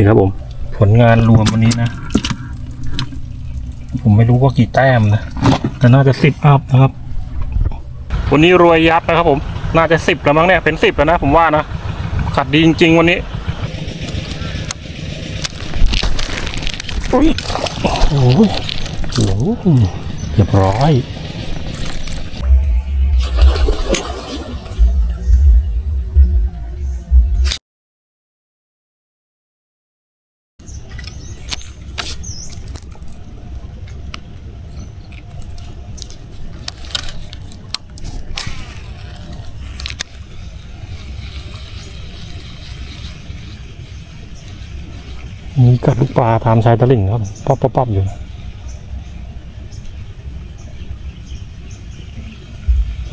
นี่ครับผม ผลงานรวมวันนี้นะ ผมไม่รู้ว่ากี่แต้มนะ แต่น่าจะสิบอัพนะครับ วันนี้รวยยับนะครับผม น่าจะสิบแล้วมั้งเนี่ย เป็นสิบแล้วนะผมว่านะ ขัดดีจริง ๆ วันนี้อุ้ยโอ้โหโอ้โหเรียบร้อย มีกัดลูกปลาตามชายตะลิ่งครับป๊อปป๊อปป๊อปอยู่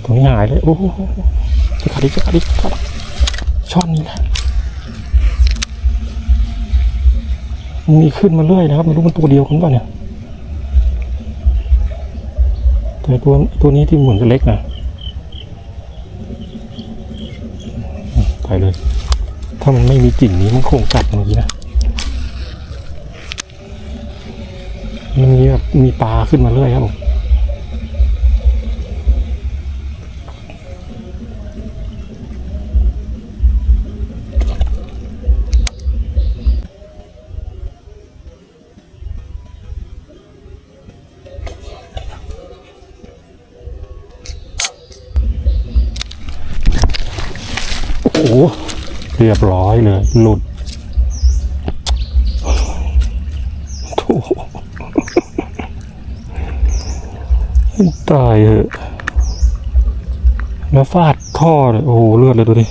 ตรงนี้หายเลย โอ้โหจะกัดดิจะกัดดิกัดช่อนนี้แหละมันมีขึ้นมาเรื่อยนะครับไม่รู้มันตัวเดียวกันป่ะเนี่ยแต่ตัวตัวนี้ที่เหมือนจะเล็กนะไปเลย ถ้ามันไม่มีกิ่งนี้มันคงกัดเมื่อกี้นะ มีปลาขึ้นมาเรื่อยครับผมโอ้โหเรียบร้อยเลยหลุด ตายเหอะแล้วฟาดท่อเลยโอ้โหเลือดเลยดูดิ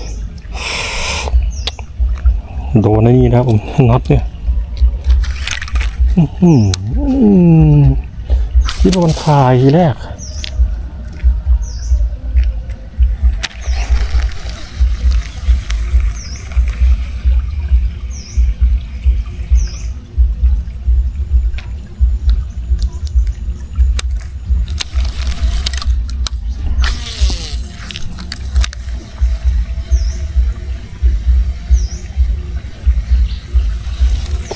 โดนไอ้นี่นะครับผมน็อตเนี่ยอื้อหือคิดว่ามันคายทีแรก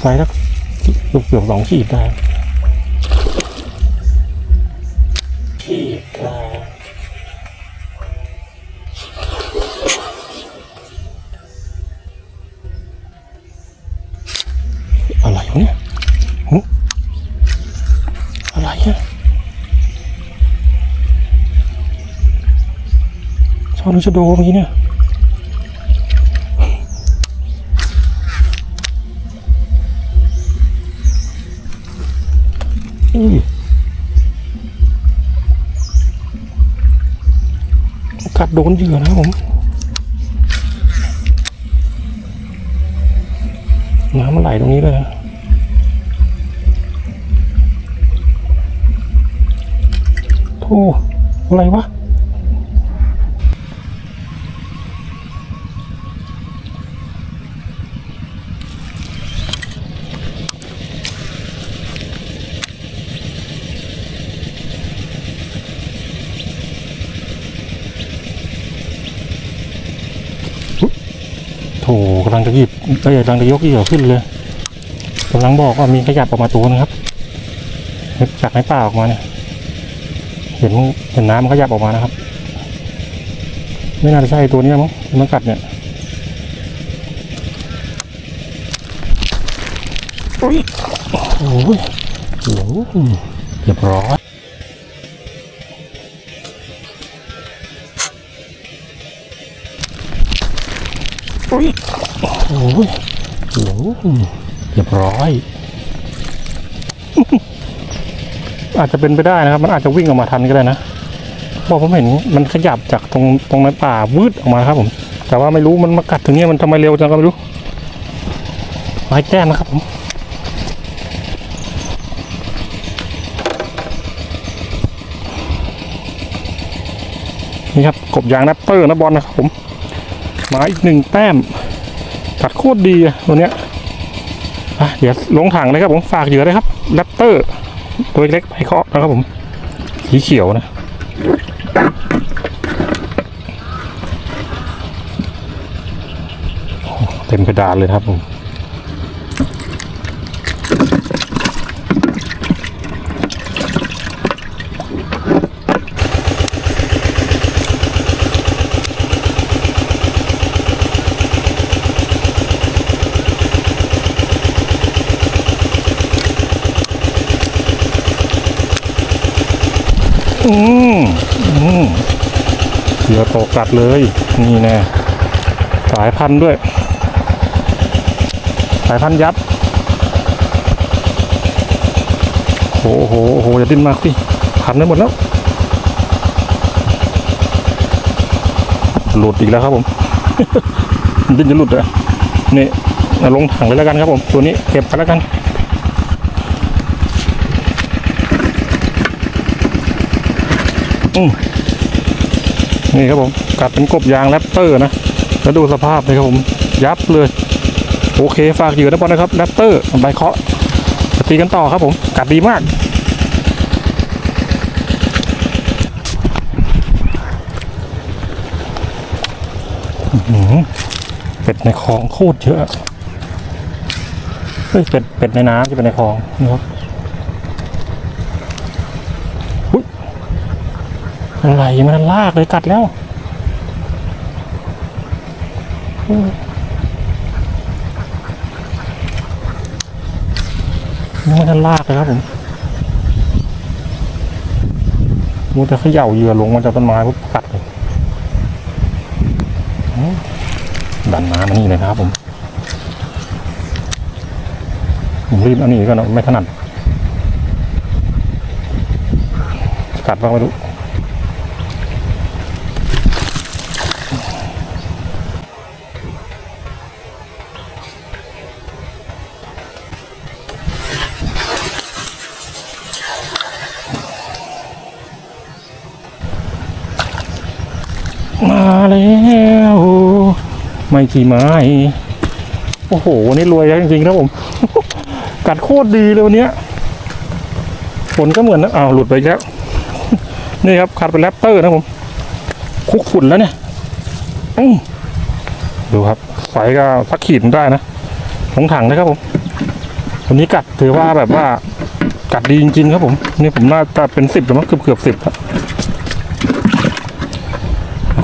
ไซส์สักลูกเกือบสองขีดได้ขีดได้อะไรเนี่ยหอะไรอะชอชะโดเมื่อกี้เนี่ย อืมกัดโดนเหยื่อนะผมน้ำมันไหลตรงนี้เลยนะโธ่อะไรวะ โถกำลังจะหยิบเอ้ยกำลังจะยกเหยื่อขึ้นเลยกำลังบอกว่ามีขยับออกมาตัวนะครับจากในป่าออกมาเนี่ยเห็นเห็นน้ำมันขยับออกมานะครับ ไม่น่าจะใช่ตัวนี้มั้งมันกัดเนี่ยอุ้ยโอ้โหโอ้โหเรียบร้อย เรียบร้อย อาจจะเป็นไปได้นะครับ มันอาจจะวิ่งออกมาทันก็ได้นะเพราะผมเห็นมันขยับจากตรงตรงในป่าวืดออกมาครับผม แต่ว่าไม่รู้มันมากัดถึงเนี้ยมันทำไมเร็วจังก็ไม่รู้ไม้แก้มนะครับผมนี่ครับกบยางนัปเตอร์นะบอลนะครับผมมาอีกหนึ่งแต้มตัดโคตรดีอะตัวเนี้ย อะเดี๋ยวลงถังเลยครับผมฝากเหยื่อเลยครับแรปเตอร์ตัวเล็กไปเคาะนะครับผมสีเขียวนะเต็มกระดานเลยครับผม อืมอืมเหยื่อตกกัดเลย นี่แน่สายพันธุ์ด้วย สายพันธุ์ยับโอ้โหโหอย่าดิ้นมากสิพันได้หมดแล้ว หลุดอีกแล้วครับผม ดิ้นจะหลุดเลยนี่เอาลงถังเลยแล้วกันครับผม ตัวนี้เก็บไปแล้วกัน อืม นี่ครับผมกัดเป็นกบยางแรปเตอร์นะแล้วดูสภาพเลยครับผม ยับเลย โอเคฝากเหยื่อนะบอลนะครับแรปเตอร์ใบเคาะตีกันต่อครับผม กัดดีมากอื้อหือเป็ดในคลองโคตรเยอะ เฮ้ยเป็ดเป็ดในน้ำจะเป็นในคลองนะครับอุ๊ย อะไรมันลากเลยกัดแล้วอุ๊ยมันลากเลยครับผมมันจะเขย่าเหยื่อลงมาจากต้นไม้ปุ๊บกัดเลยดันน้ำมานี่เลยครับผม ผมรีบเอาหนีก่อนนะไม่ถนัดกัดบ้างไม่รู้ แล้วไม่กี่ไม้โอ้โหวันนี้รวยจริงๆนะผม กัดโคตรดีเลยวันนี้ฝนก็เหมือนนะอ้าวหลุดไปแล้วนี่ครับขาดเป็นแรปเตอร์นะผมคุกฝุ่นแล้วเนี่ยดูครับไฟก็สักขีดได้นะลงถังนะครับผมวันนี้กัดถือว่าแบบว่ากัดดีจริงๆครับผม นี่ผมน่าจะเป็นสิบหรือมั้งเกือบเกือบสิบครับ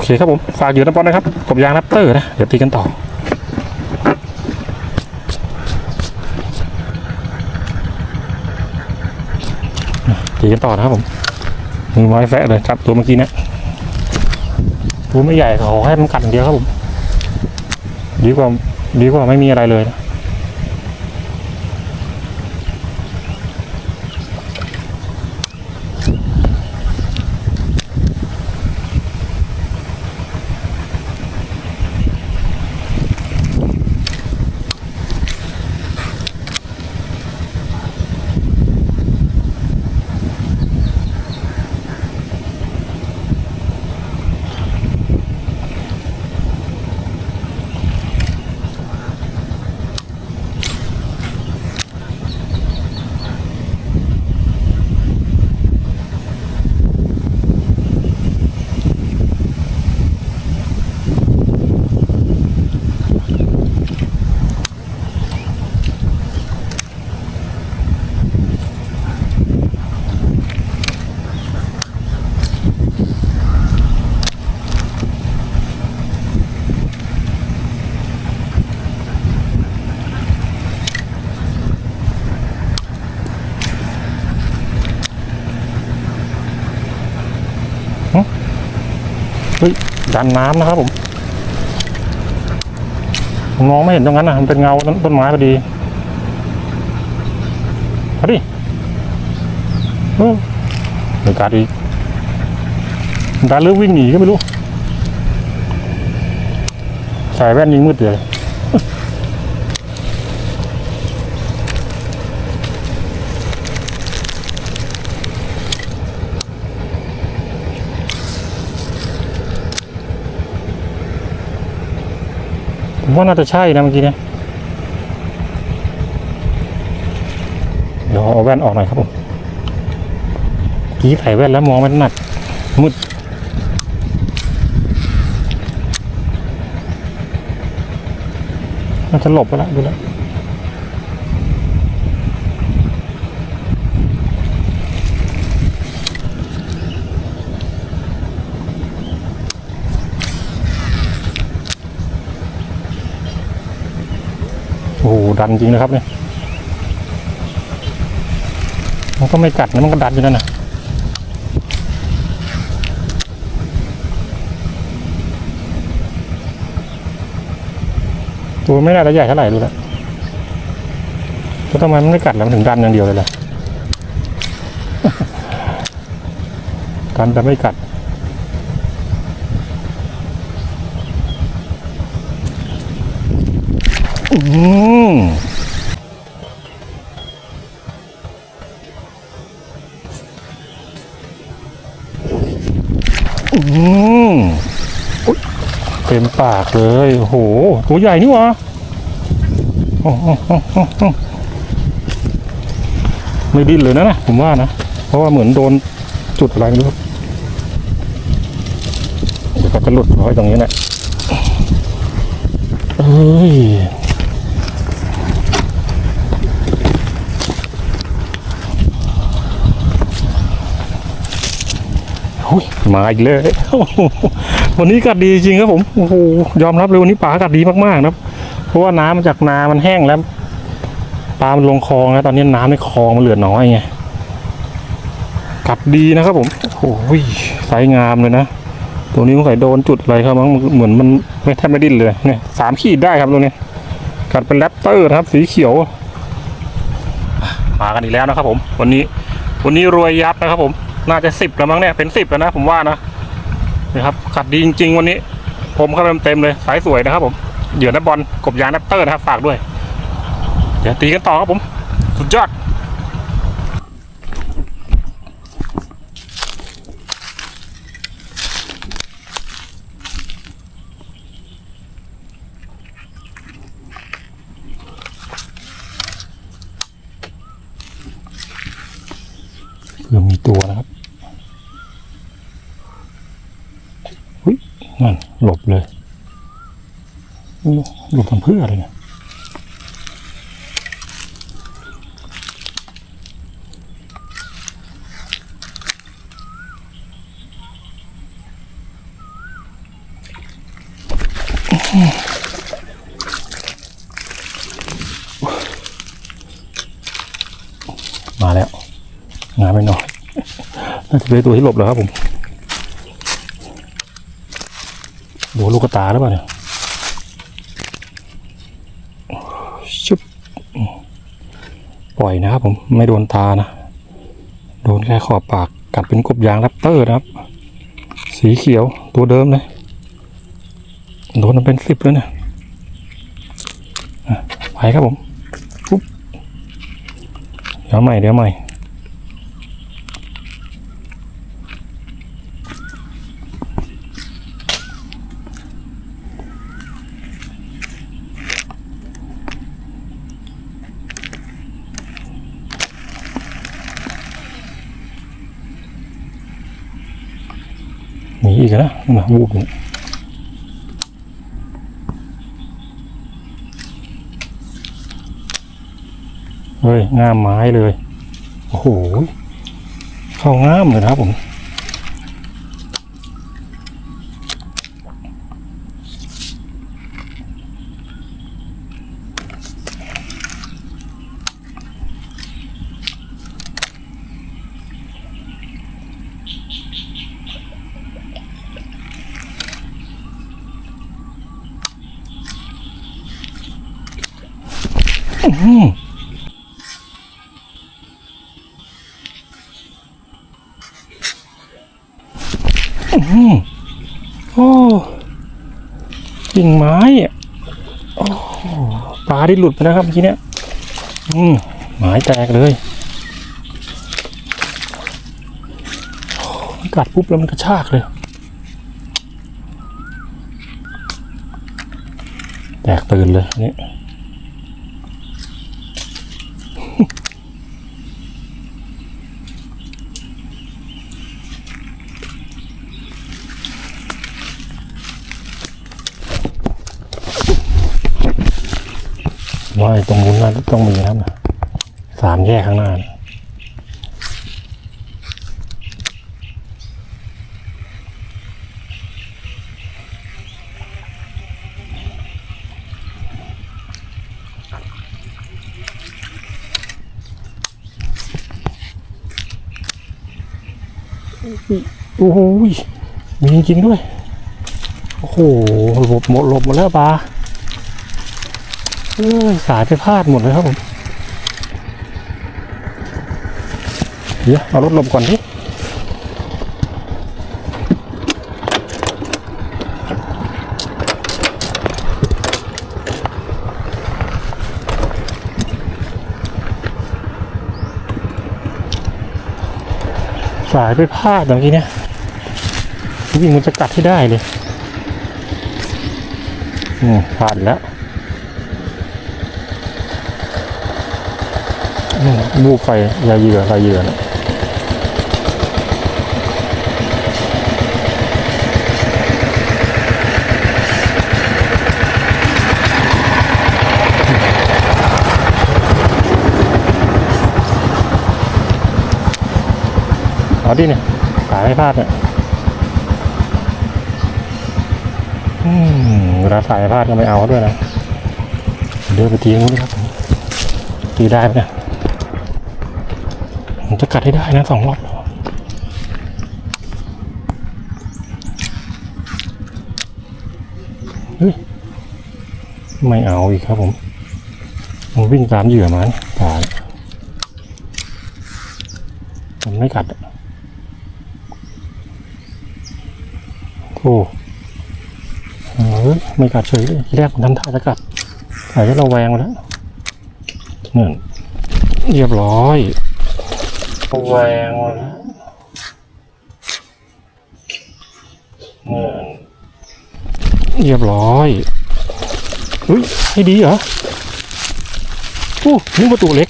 เคครับผม ฝากอยู่นะปอนนะครับกบยางแรปเตอร์นะ เดี๋ยวตีกันต่อตีกันต่อนะครับผมมือไม้แฟะเลยจับตัวเมื่อกี้เนี่ยตัวไม่ใหญ่ขอให้มันกัดเดียวครับผม ดีกว่าดีกว่าไม่มีอะไรเลยนะเกันน้ำนะครับผมผมมองไม่เห็นตรงนั้นนะมันเป็นเงาต้นไม้พอดีพอดีเออเดี๋ยวกัดอีกดันเลือกวิ่งหนีก็ไม่รู้ ใส่แว่นยิงมืดเลย ว่าน่าจะใช่นะเมื่อกี้เนี่ยเดี๋ยวเอาแว่นออกหน่อยครับผมกี้ใส่แว่นแล้วมองไม่ถนัดมืดน่าจะหลบไปแล้วดูแล้ว ดันจริงนะครับเนี่ยมันก็ไม่กัดนะมันก็ดันอยู่นั่นนะตัวไม่ได้ระใหญ่เท่าไหร่ดูแล้วแล้วทำไมมันไม่กัดแล้วมันถึงดันอย่างเดียวเลยล่ะดันแต่ไม่กัดอืม อืมเต็มปากเลยโอ้โหตัวใหญ่นี่หวะโอ้โอ้โหไม่ดิ้นเลยนะนะผมว่านะ เพราะว่าเหมือนโดนจุดอะไรไม่รู้เดี๋ยวก็จะหลุดไว้ตรงนี้แหละเอ้ย โอ้ย มาอีกเลย วันนี้กัดดีจริงครับผมโอ้โหยอมรับเลยวันนี้ปลากัดดีมากๆนะครับ เพราะว่าน้ำมาจากนามันแห้งแล้วปลามันลงคลองแล้วตอนนี้น้ำในคลองมันเหลือน้อยไงกัดดีนะครับผมโอ้ยไซส์งามเลยนะตัวนี้สงสัยโดนจุดอะไรครับมั้งเหมือนมันไม่แทบไม่ดิ้นเลยเนี่ยสามขีดได้ครับตัวนี้ กัดเป็นแรปเตอร์ครับ สีเขียวมากันอีกแล้วนะครับผม วันนี้วันนี้รวยยับนะครับผม น่าจะสิบแล้วมั้งเนี่ยเป็นสิบแล้วนะผมว่านะนี่ครับขัดดีจริง ๆ วันนี้ ผมเข้าเต็มๆเลยสายสวยนะครับ ผมเหยื่อนับบอลกบยางแรปเตอร์นะครับฝากด้วย เดี๋ยวตีกันต่อครับผม สุดยอด เพื่อมีตัวนะครับหุ้ยนั่นหลบเลยอู้ หลบทำเพื่ออะไรเนี่ยมาแล้วงานไม่น้อยน่าจะเป็นตัวที่หลบแล้วครับผม โดนลูกกระตาหรือเปล่าเนี่ยชุบ ปล่อยนะครับ ผมไม่โดนตานะโดนแค่ขอบปากกัดเป็นกบยางแรปเตอร์นะครับ สีเขียวตัวเดิมเลยโดนมันเป็นสิบแล้วเนี่ยไปครับผมปุ๊บเดี๋ยวใหม่เดี๋ยวใหม่ หนี อีกแล้วนะนะวูบเนี่ยเฮ้ยงามไม้เลย โอ้โห เข้างามเลยนะครับผม โอ้กิ่งไม้อะโอ้ปลาที่หลุดไปนะครับเมื่อกี้เนี้ยอืมไม้แตกเลยมันกัดปุ๊บแล้วมันกระชากเลย แตกตื่นเลยอันนี่ ว่าไอ้ ต้องมีนะครับนะสามแยกข้างหน้านโอ้โหมีจริงด้วย โอ้โหหลบหมดหลบหมดแล้วปลา สายไปพลาดหมดเลยครับผมเดี๋ยวเอารถลบก่อนดิสายไปพลาดเมื่อกี้เนี่ยวิ่งมันจะกัดให้ได้เลยอืมพลาดแล้วอืม บูบไฟยาเหยื่อไฟเหยื่อนะเอาดิเนี่ยสายไม่พลาดเนี่ยอืมเวลาสายพลาดก็ไม่เอาด้วยนะ เดี๋ยวไปตีงูด้วยครับผมตีได้ไหมเนี่ย ผมจะกัดให้ได้นะสองรอบเฮ้ยไม่เอาอีกครับผมมันวิ่งตามเหยื่อมาเนี่ยตายมันไม่กัดโอ้เฮ้ยไม่กัดเฉยเลยแรกผมทำท่าจะกัดใส่ให้เราแวงมาแล้วนั่นเรียบร้อย แวงมาแล้วนั่นเรียบร้อยเฮ้ยให้ดีเหรอโอ้นึกว่าตัวเล็ก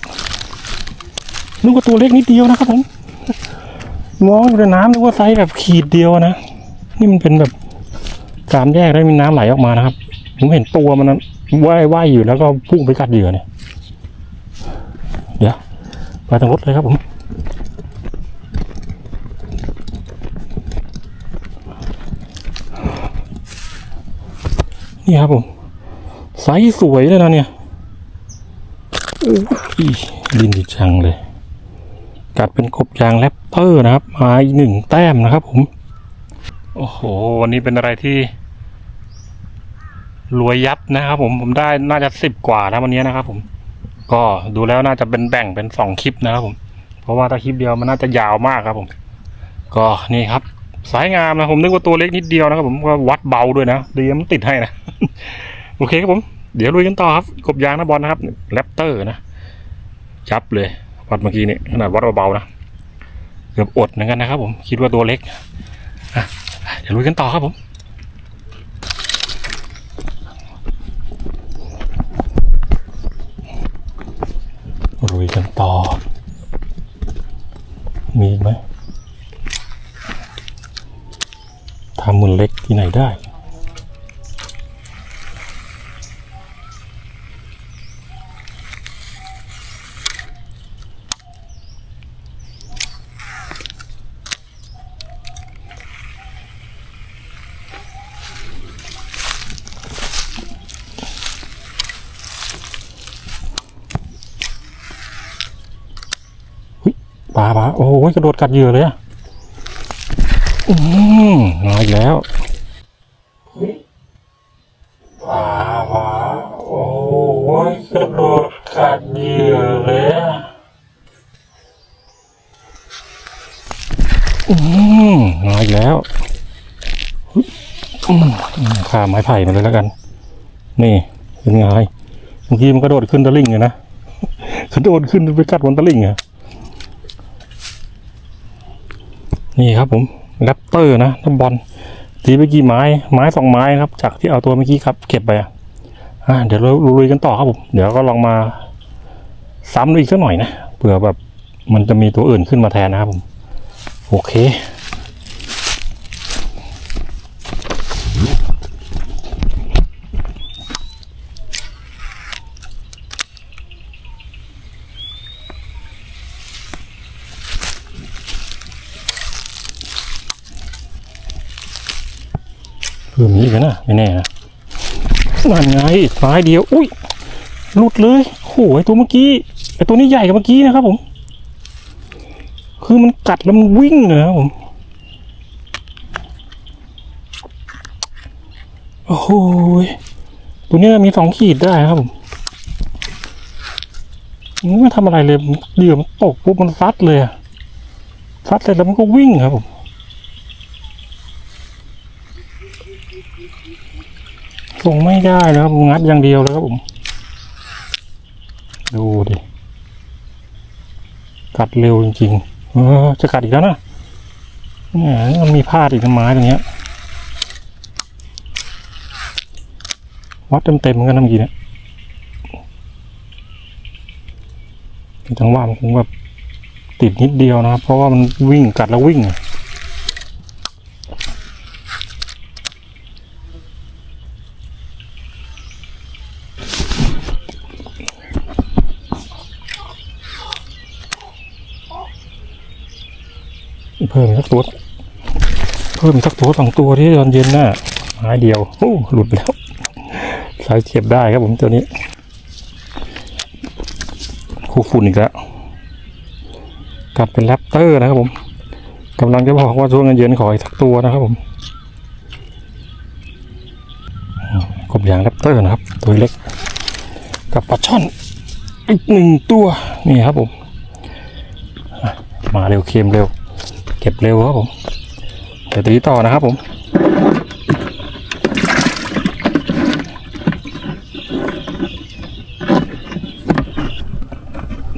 นึกว่าตัวเล็กนิดเดียวนะครับผมมองอยู่ในน้ำนึกว่าไซส์แบบขีดเดียวนะ นี่มันเป็นแบบสามแยกแล้วมีน้ำไหลออกมานะครับ ผมเห็นตัวมันนะว่ายว่ายอยู่แล้วก็พุ่งไปกัดเหยื่อเนี่ย เดี๋ยว ไปทางรถเลยครับผม นี่ครับผมไซส์สวยเลยนะเนี่ยดินดีจังเลย กัดเป็นกบยางแรปเปอร์นะครับ มาอีกหนึ่งแต้มนะครับผม โอ้โห วันนี้เป็นอะไรที่รวยยับนะครับผมผมได้น่าจะสิบกว่านะวันนี้นะครับผม ก็ดูแล้วน่าจะเป็นแบ่งเป็นสองคลิปนะครับผม เพราะว่าถ้าคลิปเดียวมันน่าจะยาวมากครับผม ก็นี่ครับ สายงามนะผมนึกว่าตัวเล็กนิดเดียวนะครับผมก็วัดเบาด้วยนะดีมันติดให้นะ โอเคครับผม เดี๋ยวลุยกันต่อครับ กบยางนะบอลนะครับแรปเตอร์นะจับเลยวัดเมื่อกี้นี่ขนาดวัดเบาๆนะเกือบอดเหมือนกันนะครับผมคิดว่าตัวเล็กอะเดี๋ยวลุยกันต่อครับผม รุยกันต่อ มีอีกไหมทำมือเล็กที่ไหนได้ ปลาปลาโอ้ยกระโดดกัดเหยื่อเลยอะอืมมาอีกแล้วปลาปลาโอ้ยกระโดดกัดเหยื่อเลยอะอืมมาอีกแล้วอืมข้ามไม้ไผ่มาเลยแล้วกัน นี่เป็นไงเมื่อกี้มันกระโดดขึ้นตะลิ่งเลยนะกระโดดขึ้นไปกัดบนตะลิ่งอะ นี่ครับผมแรปเตอร์นะน้ำบอลตีไปกี่ไม้ไม้สองไม้ครับ จากที่เอาตัวเมื่อกี้ครับ เก็บไปอะอ่าเดี๋ยวเราลุยกันต่อครับผมเดี๋ยวก็ลองมาซ้ำดูอีกสักหน่อยนะเผื่อแบบมันจะมีตัวอื่นขึ้นมาแทนนะครับผม โอเค อีกันนะไม่แน่นะนั่นไงไม้เดียว อุ้ยหลุดเลยโอ้โหไอตัวเมื่อกี้ไอตัวนี้ใหญ่กว่าเมื่อกี้นะครับผม คือมันกัดแล้วมันวิ่งเลยครับผมโอ้โหตัวนี้มีสองขีดได้ครับผมมันไม่ทำอะไรเลยเหยื่อมันตกปุ๊บมันฟัดเลยอะฟัดเสร็จแล้วมันก็วิ่งครับผม ส่งไม่ได้แล้วครับงัดอย่างเดียวเลยครับผม ดูดิ กัดเร็วจริงๆเออจะกัดอีกแล้วนะแหมมันมีพลาดอีกนไม้ตรงเนี้ยวัดเต็มๆเหมือนกันนะเมื่อกี้เนี่ยจังหวะมันคงแบบติดนิดเดียวนะครับ เพราะว่ามันวิ่งกัดแล้ววิ่งอะ เพิ่มอีกสักตัว เพิ่มอีกสักตัวสองตัวที่ตอนเย็นน่ะไม้เดียวโอ้หลุดไปแล้วสายเสียบได้ครับผมตัวนี้ คู่ฝุ่นอีกแล้วกลับเป็นแรปเตอร์นะครับผมกำลังจะบอกว่าช่วงเย็นขออีกสักตัวนะครับผมอืมกบยางแรปเตอร์นะครับ ตัวเล็ก กับปลาช่อนอีกหนึ่งตัว นี่ครับผม มาเร็วเค็มเร็ว ก็บเร็วครับผมเดี๋ยวตีต่อนะครับผม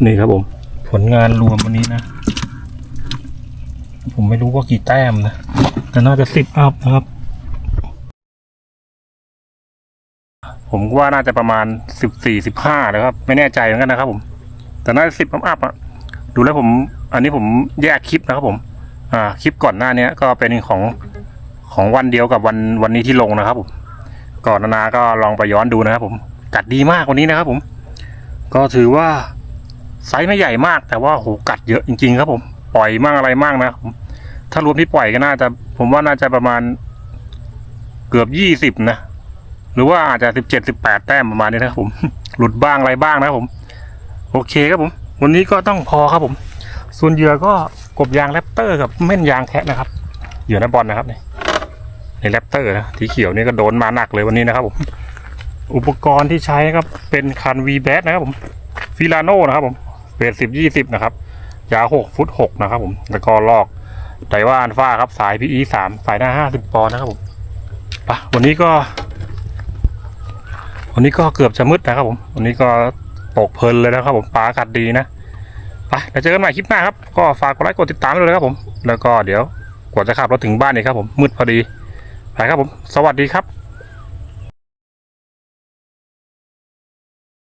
นี่ครับผม ผลงานรวมวันนี้นะ ผมไม่รู้ว่ากี่แต้มนะ แต่น่าจะสิบอัพนะครับ ผมว่าน่าจะประมาณสิบสี่สิบห้านะครับ ไม่แน่ใจเหมือนกันนะครับผม แต่น่าจะสิบอัพอะ ดูแล้วผม อันนี้ผมแยกคลิปนะครับผม อ่าคลิปก่อนหน้านี้ก็เป็นของของวันเดียวกับวันวันนี้ที่ลงนะครับผมก่อนนานาก็ลองไปย้อนดูนะครับผมกัดดีมากวันนี้นะครับผม ก็ถือว่าไซส์ไม่ใหญ่มาก แต่ว่าโหกัดเยอะจริง ๆ ครับผม ปล่อยมั่งอะไรมั่งนะผมถ้ารวมที่ปล่อยก็น่าจะ ผมว่าน่าจะประมาณเกือบยี่สิบนะ หรือว่าอาจจะสิบเจ็ดสิบแปดแต้มประมาณนี้นะครับผม หลุดบ้างอะไรบ้างนะครับผม โอเคครับผม วันนี้ก็ต้องพอครับผม ส่วนเหยื่อก็ กบยางแรปเตอร์กับเม่นยางแคะนะครับเหยื่อนักบอลนะครับนี่ในแรปเตอร์นะที่เขียวนี่ก็โดนมาหนักเลยวันนี้นะครับผมอุปกรณ์ที่ใช้ครับเป็นคันวีแบทนะครับผมฟิลาโน่นะครับผมเบสสิบยี่สิบนะครับยาวหกฟุตหกนะครับผมแล้วก็ลอกไดว่าอันฟ้าครับสาย PE สามสายหน้าห้าสิบปอนนะครับผมปะวันนี้ก็ วันนี้ก็เกือบจะมืดนะครับผม วันนี้ก็ตกเพลินเลยนะครับผมปลาอากาศดีนะ ไปเดี๋ยวเจอกันใหม่คลิปหน้าครับ ก็ฝากกดไลค์กดติดตามด้วยนะครับผม แล้วก็เดี๋ยวกว่าจะขับรถถึงบ้านนี่ครับผมมืดพอดีไปครับผม สวัสดีครับ